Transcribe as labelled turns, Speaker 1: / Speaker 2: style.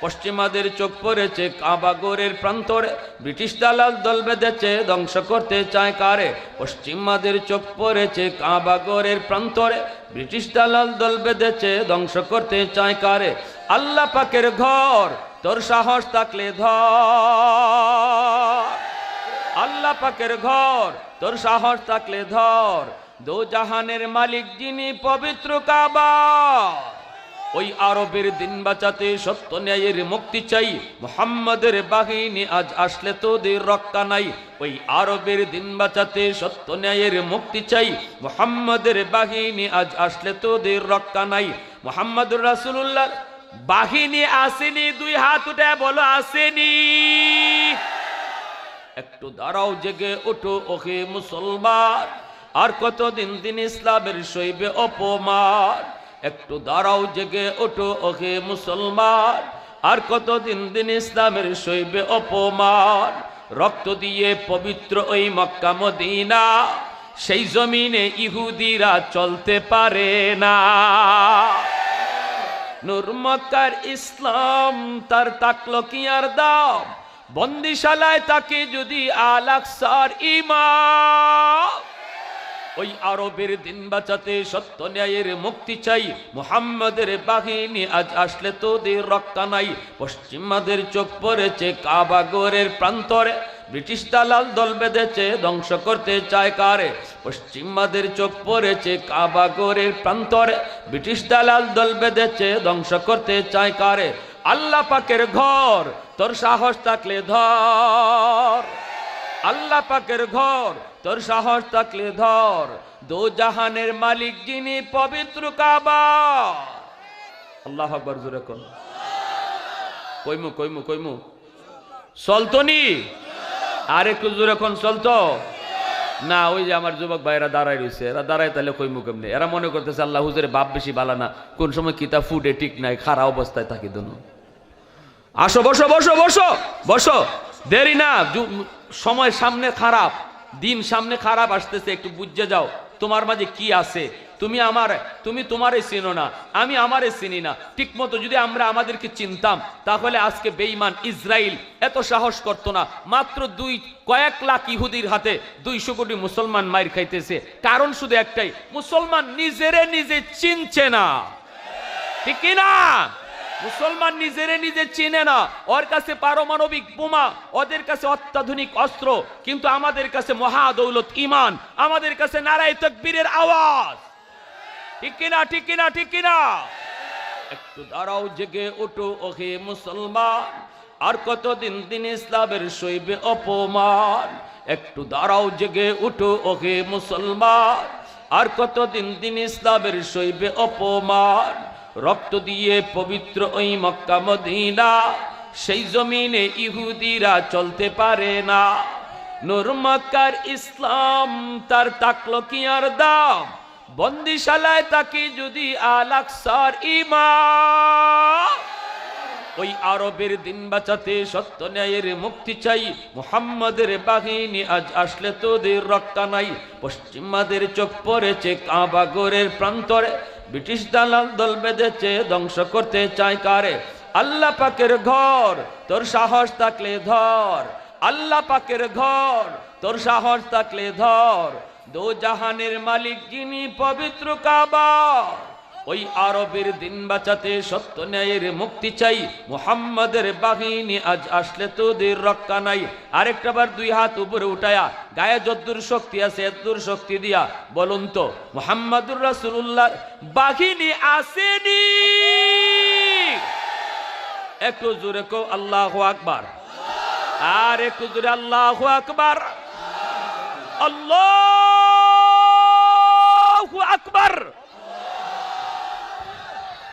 Speaker 1: পশ্চিমাদের চোখ পড়েছে কাবাগরের প্রান্তরে। ব্রিটিশ দালাল দল বেঁধেছে, ধ্বংস করতে চায় কারে? পশ্চিমাদের চোখ পড়েছে কাবাগরের প্রান্তরে। ব্রিটিশ দালাল দল বেঁধেছে, ধ্বংস করতে চায় কারে? আল্লাহ পাকের ঘর, তোর সাহস থাকলে ধর। আল্লাহ পাকের ঘর, তোর সাহস থাকলে ধর। দো জাহানের মালিক যিনি পবিত্র কাবা। ওই আরবের দিন বাঁচাতে সত্য ন্যায়ের মুক্তি চাই। মোহাম্মদের বাহিনী আজ আসলে তোদের রক্ষা নাই। ওই আরবের দিন বাঁচাতে সত্য ন্যায়ের মুক্তি চাই। মোহাম্মদের বাহিনী আজ আসলে তোদের রক্ষা নাই। মোহাম্মদ রাসুল্লাহ বাহিনী আসেনি, দুই হাত উঠে বলো আসেনি। একটু দাঁড়াও, জেগে ওঠো ওকে মুসলমান। আর কতদিন দিন ইসলামের শৈবে অপমান? একটু দাঁড়াও, জেগে ওঠো ওকে মুসলমান। আর কতদিন দিন ইসলামের শৈবে অপমান? রক্ত দিয়ে পবিত্র ওই মক্কা মদিনা, সেই জমিনে ইহুদিরা চলতে পারে না। নূর মক্কার ইসলাম, তার তাকলো কি আর দাম? বন্দিশালায় তাকে যদি আলাকসার ইমাম ওই আরবের দিন বাঁচাতে সত্য ন্যায়ের মুক্তি চাই। মুহাম্মাদের বাহিনী আজ আসলে তোদের রক্ষা নাই। পশ্চিমাদের চোখ পড়েছে কাবাগরের প্রান্তরে। ব্রিটিশ দালাল দল বেঁধেছে, ধ্বংস করতে চায় কারে? পশ্চিমাদের চোখ পড়েছে কাবাগরের প্রান্তরে। ব্রিটিশ দালাল দল বেঁধেছে, ধ্বংস করতে চায় কারে? আল্লাহ পাকের ঘর, তোর সাহস থাকলে ধর। আল্লাহ পাকের ঘর, তোর সাহস থাকলে ধর। দো জাহানের মালিক যিনি পবিত্র কাবা। আল্লাহ আকবর জোরে কোন। কইমু কইমু কইমু। চলতনি? আর একটু জোরে কোন, চলতো? না, ওই যে আমার যুবক ভাইরা দাঁড়াই রয়েছে এরা দাঁড়ায় তাহলে কইমু কেমনে? এরা মনে করতেছে, আল্লাহ হুজুরে বাপ বেশি বালা না। কোন সময় কিতা ফুটে ঠিক নাই খারা অবস্থায় থাকি দনু। আসো, বসো বসো বসো বসো। দেরি না সময় সামনে খারাপ, দিন সামনে খারাপ আসতেছে, একটু বুঝে যাও, তোমার মাঝে কি আছে? তুমি আমার, তুমি তোমারে চিনো না, আমি আমারে চিনি না। ঠিক মতো যদি আমরা আমাদেরকে চিনতাম, তাহলে আজকে বেঈমান ইসরায়েল এত সাহস করতো না। মাত্র দুই, কয়েক লাখ ইহুদির হাতে দুইশো কোটি মুসলমান মাইর খাইতেছে। কারণ শুধু একটাই, মুসলমান নিজেরে নিজে চিনছে না। ঠিক না মুসলমান নিজেরে নিজে চিনে না। ওর কাছে পারমাণবিক বোমা, ওদের কাছে অত্যাধুনিক অস্ত্র, কিন্তু আমাদের কাছে মহাদৌলত ইমান, আমাদের কাছে নারায় তকবীরের আওয়াজ। ঠিক কিনা ঠিক কিনা ঠিক কিনা? একটু দাঁড়াও, জেগে ওঠো ওহে মুসলমান। আর কতদিন দিন ইসলামের শৈবে অপমান? একটু দাঁড়াও, জেগে উঠো, ওহে মুসলমান। আর কতদিন দিন ইসলামের শৈবে অপমান? রক্ত দিয়ে পবিত্র ওই মক্কা মদিনা, সেই জমিনে ইহুদিরা চলতে পারে না। নূর মক্কার ইসলাম তার তাকলো কি আর দাম, বন্দিশালায় তাকে যদি আলাকসার ইমাম ওই আরবের দিন বাঁচাতে সত্য ন্যায়ের মুক্তি চাই। মুহাম্মাদের বাহিনী আজ আসলে তোদের রক্ষা নাই পশ্চিমাদের চোখ পড়েছে কাবাগরের প্রান্তরে। ব্রিটিশ দালাল দল বেঁধেছে, ধ্বংস করতে চায় কারে? আল্লাহ পাকের ঘর, তোর সাহস থাকলে ধর। আল্লাহ পাকের ঘর, তোর সাহস থাকলে ধর। দো জাহানের মালিক যিনি পবিত্র কাবা। ওই আরবের দিন বাঁচাতে সত্য ন্যায়ের মুক্তি চাই। মুহাম্মাদের বাহিনী আজ আসলে তোদের রক্ষা নাই। আরেকটা বার দুই হাত উপরে উঠায়া, গায়ে যদ্দুর শক্তি আছে এদ্দুর শক্তি দিয়া বলুন তো, মুহাম্মাদুর রাসূলুল্লাহ, বাহিনী আসেনি। একটু জোরে কো আল্লাহ আকবার। আর একটু জোরে, আল্লাহ আকবার। আল্লাহ আকবার।